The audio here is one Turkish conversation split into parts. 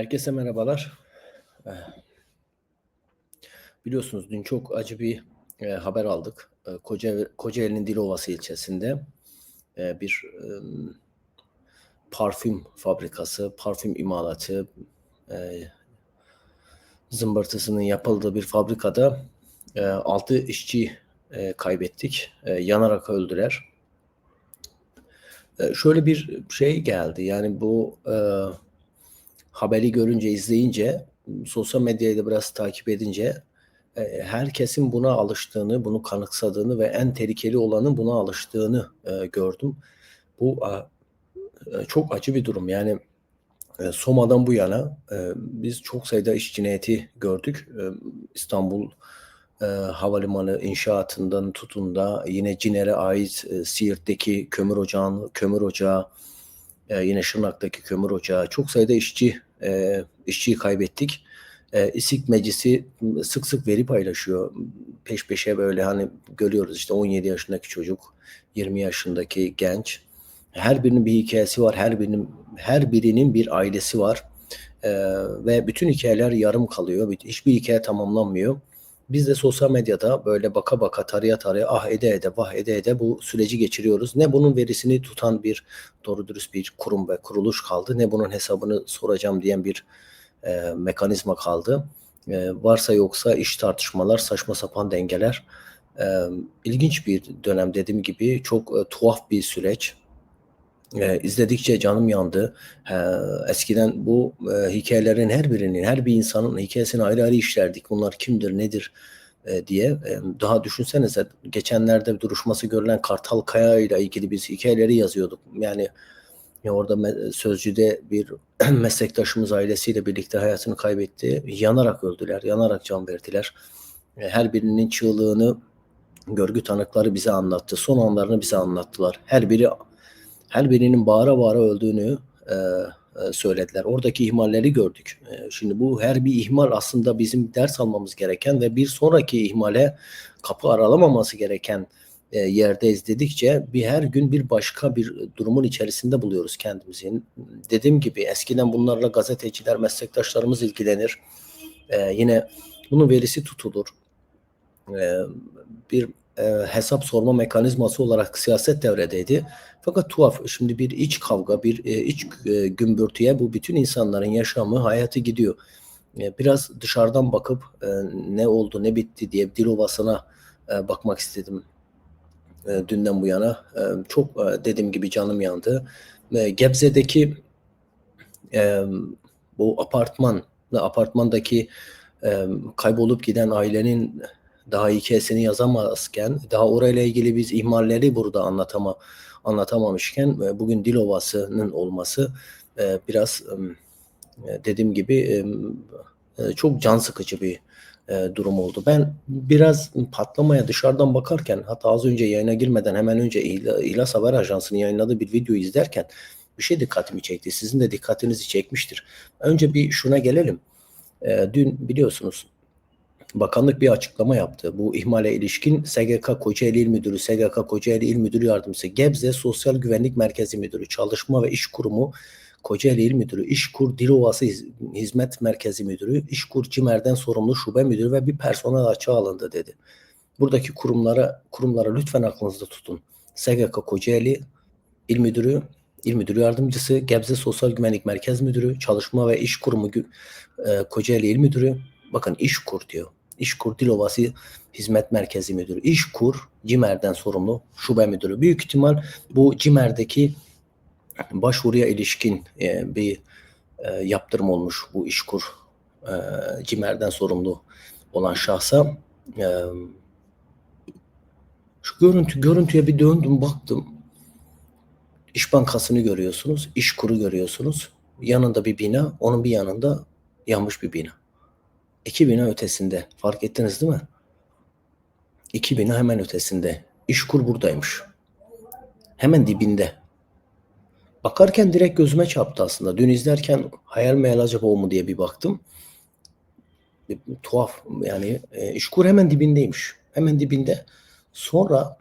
Herkese merhabalar. Eh, Biliyorsunuz dün çok acı bir e, haber aldık. E, Koca, Kocaeli'nin Dilovası ilçesinde e, bir e, parfüm fabrikası, parfüm imalatı, e, zımbırtısının yapıldığı bir fabrikada e, 6 işçi e, kaybettik. E, yanarak öldüler. E, şöyle bir şey geldi. Yani bu e, haberi görünce, izleyince, sosyal medyayı da biraz takip edince e, herkesin buna alıştığını, bunu kanıksadığını ve en tehlikeli olanın buna alıştığını e, gördüm. Bu e, çok acı bir durum. Yani Soma'dan bu yana biz çok sayıda iş cinayeti gördük. İstanbul Havalimanı inşaatından tutun da yine Ciner'e ait Siirt'teki kömür ocağın kömür ocağı, yine Şırnak'taki kömür ocağı çok sayıda işçi e, işçiyi kaybettik. E, İSİK Meclisi sık sık veri paylaşıyor. Peş peşe böyle hani görüyoruz işte 17 yaşındaki çocuk, 20 yaşındaki genç. Her birinin bir hikayesi var. Her birinin her birinin bir ailesi var. E, ve bütün hikayeler yarım kalıyor. Hiçbir hikaye tamamlanmıyor. Biz de sosyal medyada böyle baka baka taraya taraya ah ede ede vah ede ede bu süreci geçiriyoruz. Ne bunun verisini tutan bir doğru dürüst bir kurum ve kuruluş kaldı ne bunun hesabını soracağım diyen bir e, mekanizma kaldı. E, varsa yoksa iş tartışmalar, saçma sapan dengeler. E, ilginç bir dönem dediğim gibi çok e, tuhaf bir süreç. E, izledikçe canım yandı. E, eskiden bu e, hikayelerin her birinin, her bir insanın hikayesini ayrı ayrı işlerdik. Bunlar kimdir, nedir e, diye. E, daha düşünsenize geçenlerde duruşması görülen Kartal Kaya ile ilgili biz hikayeleri yazıyorduk. Yani ya orada sözcüde bir meslektaşımız ailesiyle birlikte hayatını kaybetti. Yanarak öldüler, yanarak can verdiler. Her birinin çığlığını görgü tanıkları bize anlattı. Son anlarını bize anlattılar. Her biri her birinin bağıra bağıra öldüğünü e, e, söylediler. Oradaki ihmalleri gördük. E, şimdi bu her bir ihmal aslında bizim ders almamız gereken ve bir sonraki ihmale kapı aralamaması gereken e, yerdeyiz dedikçe bir her gün bir başka bir durumun içerisinde buluyoruz kendimizi. Dediğim gibi eskiden bunlarla gazeteciler, meslektaşlarımız ilgilenir. E, yine bunun verisi tutulur. E, bir e, hesap sorma mekanizması olarak siyaset devredeydi. Fakat tuhaf şimdi bir iç kavga, bir e, iç e, gümbürtüye bu bütün insanların yaşamı, hayatı gidiyor. Biraz dışarıdan bakıp ne oldu, ne bitti diye Dilovası'na e, bakmak istedim dünden bu yana. Çok e, dediğim gibi canım yandı. Gebze'deki bu apartman, apartmandaki kaybolup giden ailenin daha hikayesini yazamazken, daha orayla ilgili biz ihmalleri burada anlatama anlatamamışken e, bugün Dilovası'nın olması e, biraz e, dediğim gibi çok can sıkıcı bir durum oldu. Ben biraz patlamaya dışarıdan bakarken hatta az önce yayına girmeden hemen önce İhlas Haber Ajansı'nın yayınladığı bir video izlerken bir şey dikkatimi çekti. Sizin de dikkatinizi çekmiştir. Önce bir şuna gelelim. Dün biliyorsunuz bakanlık bir açıklama yaptı. Bu ihmale ilişkin SGK Kocaeli İl Müdürü, SGK Kocaeli İl Müdürü Yardımcısı, Gebze Sosyal Güvenlik Merkezi Müdürü, Çalışma ve İş Kurumu Kocaeli İl Müdürü, İşkur Dilovası Hizmet Merkezi Müdürü, İşkur Cimer'den sorumlu şube müdürü ve bir personel açığa alındı dedi. Buradaki kurumlara kurumlara lütfen aklınızda tutun. SGK Kocaeli İl Müdürü, İl Müdürü Yardımcısı, Gebze Sosyal Güvenlik Merkez Müdürü, Çalışma ve İş Kurumu e, Kocaeli İl Müdürü, bakın İşkur diyor. İşkur Dilovası Hizmet Merkezi Müdürü. İşkur Cimer'den sorumlu şube müdürü. Büyük ihtimal bu Cimer'deki başvuruya ilişkin e, bir e, yaptırım olmuş bu işkur e, CİMER'den sorumlu olan şahsa. E, şu görüntü görüntüye bir döndüm baktım. İş Bankası'nı görüyorsunuz, İşkur'u görüyorsunuz. Yanında bir bina, onun bir yanında yanmış bir bina. İki bina ötesinde. Fark ettiniz değil mi? İki bina hemen ötesinde. İşkur buradaymış. Hemen dibinde. Bakarken direkt gözüme çarptı aslında. Dün izlerken hayal meyal acaba o mu diye bir baktım. Bir, tuhaf yani e, İşkur hemen dibindeymiş. Hemen dibinde. Sonra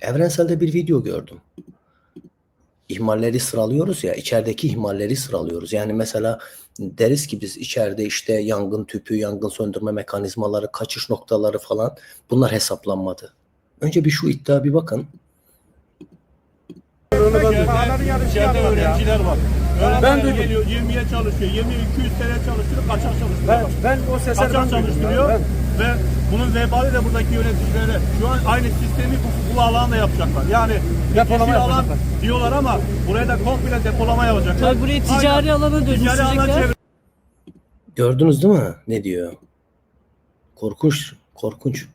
Evrensel'de bir video gördüm. İhmalleri sıralıyoruz ya, içerideki ihmalleri sıralıyoruz. Yani mesela deriz ki biz içeride işte yangın tüpü, yangın söndürme mekanizmaları, kaçış noktaları falan bunlar hesaplanmadı. Önce bir şu iddia bir bakın. İçeride öğrenciler var. Ben duydum. geliyor 20'ye çalışıyor. 20 200 TL çalıştırıp kaçak çalıştırıyor. Ben, ben o sesleri ben kaçak çalıştırıyor Ben, ve bunun vebali de buradaki yöneticilere şu an aynı sistemi bu, bu alanda yapacaklar. Yani Depolama alan yapacaklar. diyorlar ama buraya da komple depolama yapacaklar. Tabii burayı ticari alana dönüştürecekler. Gördünüz değil mi? Ne diyor? Korkunç, korkunç.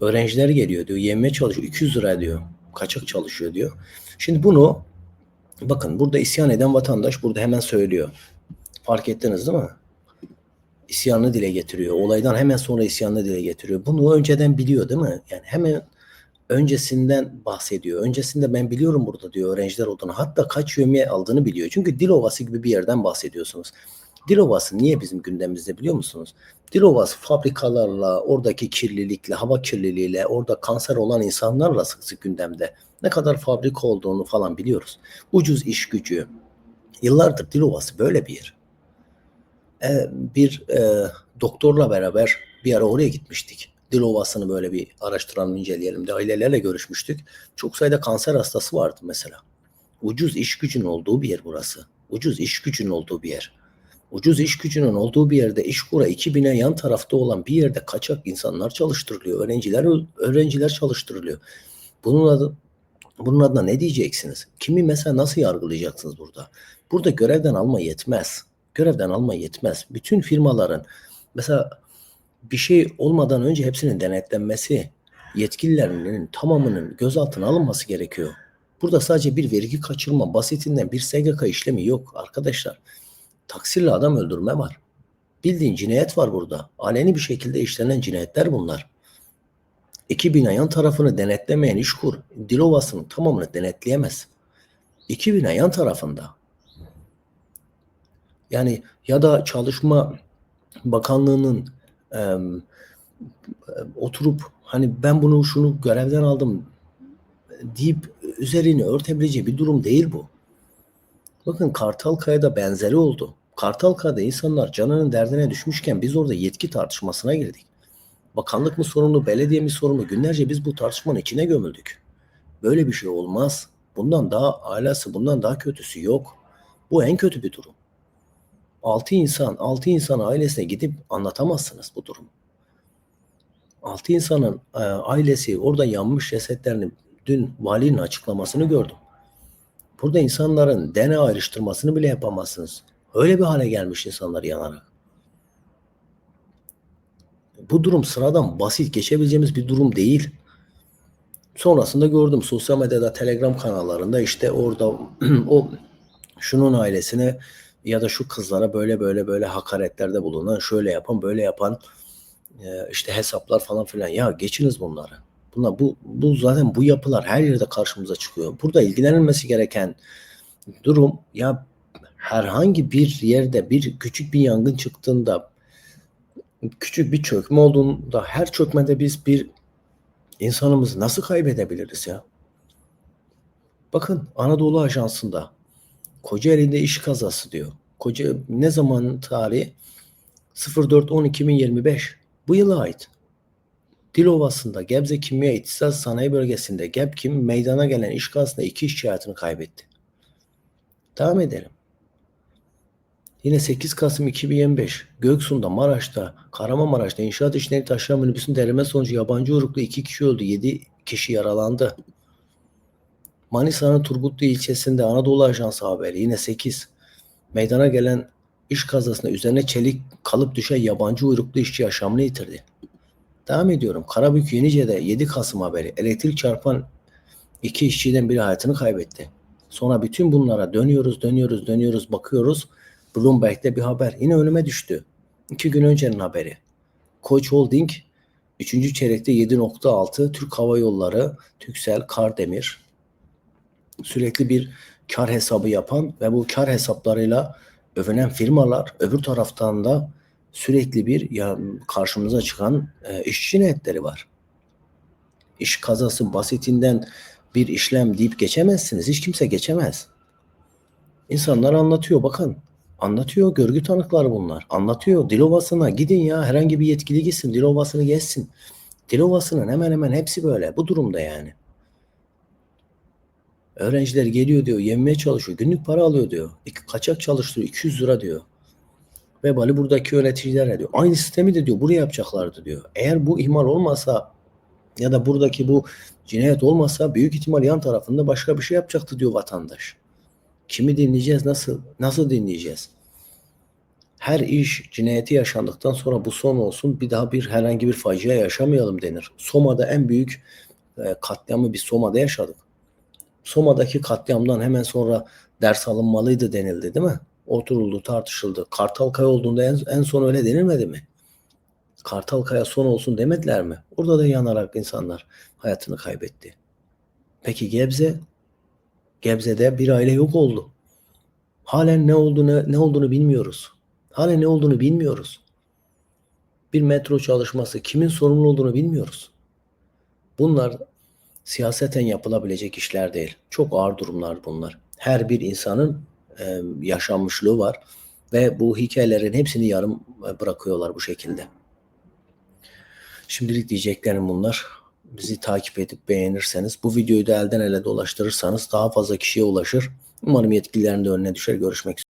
Öğrenciler geliyor diyor. Yemeye çalışıyor. 200 lira diyor. Kaçak çalışıyor diyor. Şimdi bunu bakın burada isyan eden vatandaş burada hemen söylüyor. Fark ettiniz değil mi? İsyanını dile getiriyor. Olaydan hemen sonra isyanını dile getiriyor. Bunu önceden biliyor değil mi? Yani hemen öncesinden bahsediyor. Öncesinde ben biliyorum burada diyor öğrenciler olduğunu. Hatta kaç yömye aldığını biliyor. Çünkü Dilovası gibi bir yerden bahsediyorsunuz. Dilovası niye bizim gündemimizde biliyor musunuz? Dilovası fabrikalarla, oradaki kirlilikle, hava kirliliğiyle, orada kanser olan insanlarla sık sık gündemde. Ne kadar fabrika olduğunu falan biliyoruz. Ucuz iş gücü. Yıllardır Dilovası böyle bir yer. Ee, bir e, doktorla beraber bir ara oraya gitmiştik. Dilovası'nı böyle bir araştıralım, inceleyelim de ailelerle görüşmüştük. Çok sayıda kanser hastası vardı mesela. Ucuz iş gücünün olduğu bir yer burası. Ucuz iş gücünün olduğu bir yer ucuz iş gücünün olduğu bir yerde İşkur'a 2000'e yan tarafta olan bir yerde kaçak insanlar çalıştırılıyor. Öğrenciler öğrenciler çalıştırılıyor. Bunun adı bunun adına ne diyeceksiniz? Kimi mesela nasıl yargılayacaksınız burada? Burada görevden alma yetmez. Görevden alma yetmez. Bütün firmaların mesela bir şey olmadan önce hepsinin denetlenmesi, yetkililerinin tamamının gözaltına alınması gerekiyor. Burada sadece bir vergi kaçırma, basitinden bir SGK işlemi yok arkadaşlar taksirle adam öldürme var. Bildiğin cinayet var burada. Aleni bir şekilde işlenen cinayetler bunlar. İki bina yan tarafını denetlemeyen işkur Dilovası'nın tamamını denetleyemez. İki bina yan tarafında. Yani ya da Çalışma Bakanlığı'nın e, oturup hani ben bunu şunu görevden aldım deyip üzerini örtebileceği bir durum değil bu. Bakın Kartalkaya'da benzeri oldu. Kartalkaya'da insanlar canının derdine düşmüşken biz orada yetki tartışmasına girdik. Bakanlık mı sorumlu, belediye mi sorumlu? Günlerce biz bu tartışmanın içine gömüldük. Böyle bir şey olmaz. Bundan daha alası, bundan daha kötüsü yok. Bu en kötü bir durum. Altı insan, altı insan ailesine gidip anlatamazsınız bu durum. Altı insanın e, ailesi orada yanmış cesetlerini dün valinin açıklamasını gördüm. Burada insanların DNA ayrıştırmasını bile yapamazsınız. Öyle bir hale gelmiş insanlar yanarak. Bu durum sıradan basit geçebileceğimiz bir durum değil. Sonrasında gördüm sosyal medyada Telegram kanallarında işte orada o şunun ailesine ya da şu kızlara böyle böyle böyle hakaretlerde bulunan, şöyle yapan, böyle yapan e, işte hesaplar falan filan. Ya geçiniz bunları. Bunlar bu bu zaten bu yapılar her yerde karşımıza çıkıyor. Burada ilgilenilmesi gereken durum ya herhangi bir yerde bir küçük bir yangın çıktığında küçük bir çökme olduğunda her çökmede biz bir insanımızı nasıl kaybedebiliriz ya? Bakın Anadolu Ajansı'nda Kocaeli'nde iş kazası diyor. Koca ne zaman tarihi? 04.10.2025 bu yıla ait. Dilovası'nda Gebze Kimya İhtisas Sanayi Bölgesi'nde Gebkim meydana gelen iş kazasında iki işçi hayatını kaybetti. Devam edelim. Yine 8 Kasım 2025 Göksu'nda Maraş'ta Kahramanmaraş'ta inşaat işleri taşıyan minibüsün devreme sonucu yabancı uyruklu 2 kişi öldü 7 kişi yaralandı. Manisa'nın Turgutlu ilçesinde Anadolu Ajansı haberi yine 8 meydana gelen iş kazasında üzerine çelik kalıp düşen yabancı uyruklu işçi yaşamını yitirdi. Devam ediyorum. Karabük Yenice'de 7 Kasım haberi. Elektrik çarpan iki işçiden biri hayatını kaybetti. Sonra bütün bunlara dönüyoruz, dönüyoruz, dönüyoruz, bakıyoruz. Bloomberg'de bir haber. Yine önüme düştü. İki gün öncenin haberi. Koç Holding 3. çeyrekte 7.6 Türk Hava Yolları, Türksel, Kardemir sürekli bir kar hesabı yapan ve bu kar hesaplarıyla övünen firmalar öbür taraftan da sürekli bir ya karşımıza çıkan e, iş cinayetleri var. İş kazası basitinden bir işlem deyip geçemezsiniz. Hiç kimse geçemez. İnsanlar anlatıyor bakın. Anlatıyor. Görgü tanıkları bunlar. Anlatıyor. Dilovası'na gidin ya. Herhangi bir yetkili gitsin. Dilovası'nı gezsin. Dilovası'nın hemen hemen hepsi böyle. Bu durumda yani. Öğrenciler geliyor diyor. Yemeye çalışıyor. Günlük para alıyor diyor. Kaçak çalıştırıyor. 200 lira diyor. Vebali buradaki yöneticiler diyor. Aynı sistemi de diyor. Buraya yapacaklardı diyor. Eğer bu ihmal olmasa ya da buradaki bu cinayet olmasa büyük ihtimal yan tarafında başka bir şey yapacaktı diyor vatandaş. Kimi dinleyeceğiz? Nasıl nasıl dinleyeceğiz? Her iş cinayeti yaşandıktan sonra bu son olsun. Bir daha bir herhangi bir facia yaşamayalım denir. Soma'da en büyük e, katliamı biz Soma'da yaşadık. Soma'daki katliamdan hemen sonra ders alınmalıydı denildi değil mi? Oturuldu, tartışıldı. Kartalkaya olduğunda en, en son öyle denilmedi mi? Kartalkaya son olsun demediler mi? Orada da yanarak insanlar hayatını kaybetti. Peki Gebze? Gebze'de bir aile yok oldu. Halen ne olduğunu ne olduğunu bilmiyoruz. Halen ne olduğunu bilmiyoruz. Bir metro çalışması kimin sorumlu olduğunu bilmiyoruz. Bunlar siyaseten yapılabilecek işler değil. Çok ağır durumlar bunlar. Her bir insanın e, yaşanmışlığı var ve bu hikayelerin hepsini yarım bırakıyorlar bu şekilde. Şimdilik diyeceklerim bunlar. Bizi takip edip beğenirseniz, bu videoyu da elden ele dolaştırırsanız daha fazla kişiye ulaşır. Umarım yetkililerin de önüne düşer. Görüşmek üzere.